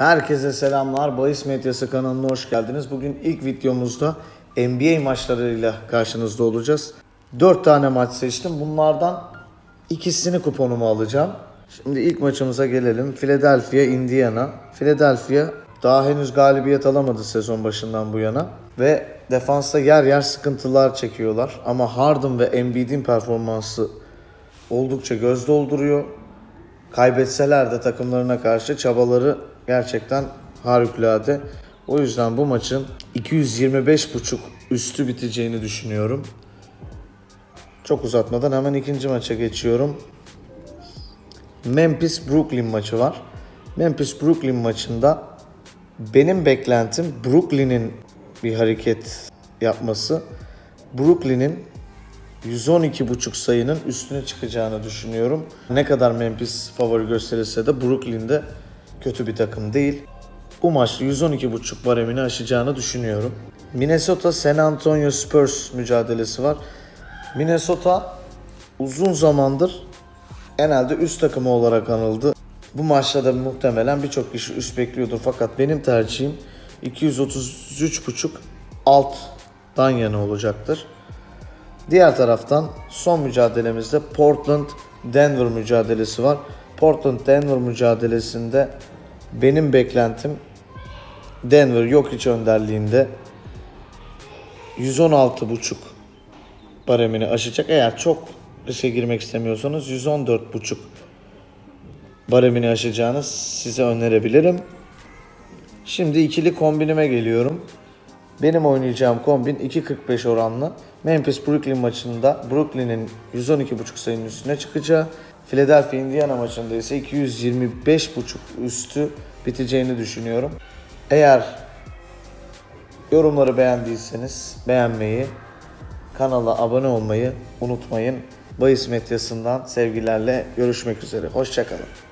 Herkese selamlar. Bahis Medyası kanalına hoş geldiniz. Bugün ilk videomuzda NBA maçlarıyla karşınızda olacağız. 4 tane maç seçtim. Bunlardan ikisini kuponumu alacağım. Şimdi ilk maçımıza gelelim. Philadelphia, Indiana. Philadelphia daha henüz galibiyet alamadı sezon başından bu yana. Ve defansta yer yer sıkıntılar çekiyorlar. Ama Harden ve Embiid'in performansı oldukça göz dolduruyor. Kaybetseler de takımlarına karşı çabaları gerçekten harikulade. O yüzden bu maçın 225.5 üstü biteceğini düşünüyorum. Çok uzatmadan hemen ikinci maça geçiyorum. Memphis Brooklyn maçı var. Memphis Brooklyn maçında benim beklentim Brooklyn'in bir hareket yapması. Brooklyn'in 112.5 sayının üstüne çıkacağını düşünüyorum. Ne kadar Memphis favori gösterirse de Brooklyn'de kötü bir takım değil. Bu maçta 112.5 baremini aşacağını düşünüyorum. Minnesota San Antonio Spurs mücadelesi var. Minnesota uzun zamandır genelde üst takımı olarak anıldı. Bu maçta da muhtemelen birçok kişi üst bekliyordur fakat benim tercihim 233.5 alttan yana olacaktır. Diğer taraftan son mücadelemizde Portland Denver mücadelesi var. Portland Denver mücadelesinde benim beklentim Denver yok hiç önderliğinde 116.5 baremini aşacak. Eğer çok riske girmek istemiyorsanız 114.5 baremini aşacağını size önerebilirim. Şimdi ikili kombinime geliyorum. Benim oynayacağım kombin 2.45 oranlı. Memphis Brooklyn maçında Brooklyn'in 112.5 sayının üstüne çıkacağı. Philadelphia Indiana maçında ise 225.5 üstü biteceğini düşünüyorum. Eğer yorumları beğendiyseniz beğenmeyi, kanala abone olmayı unutmayın. Bayis Medyası'ndan sevgilerle görüşmek üzere. Hoşçakalın.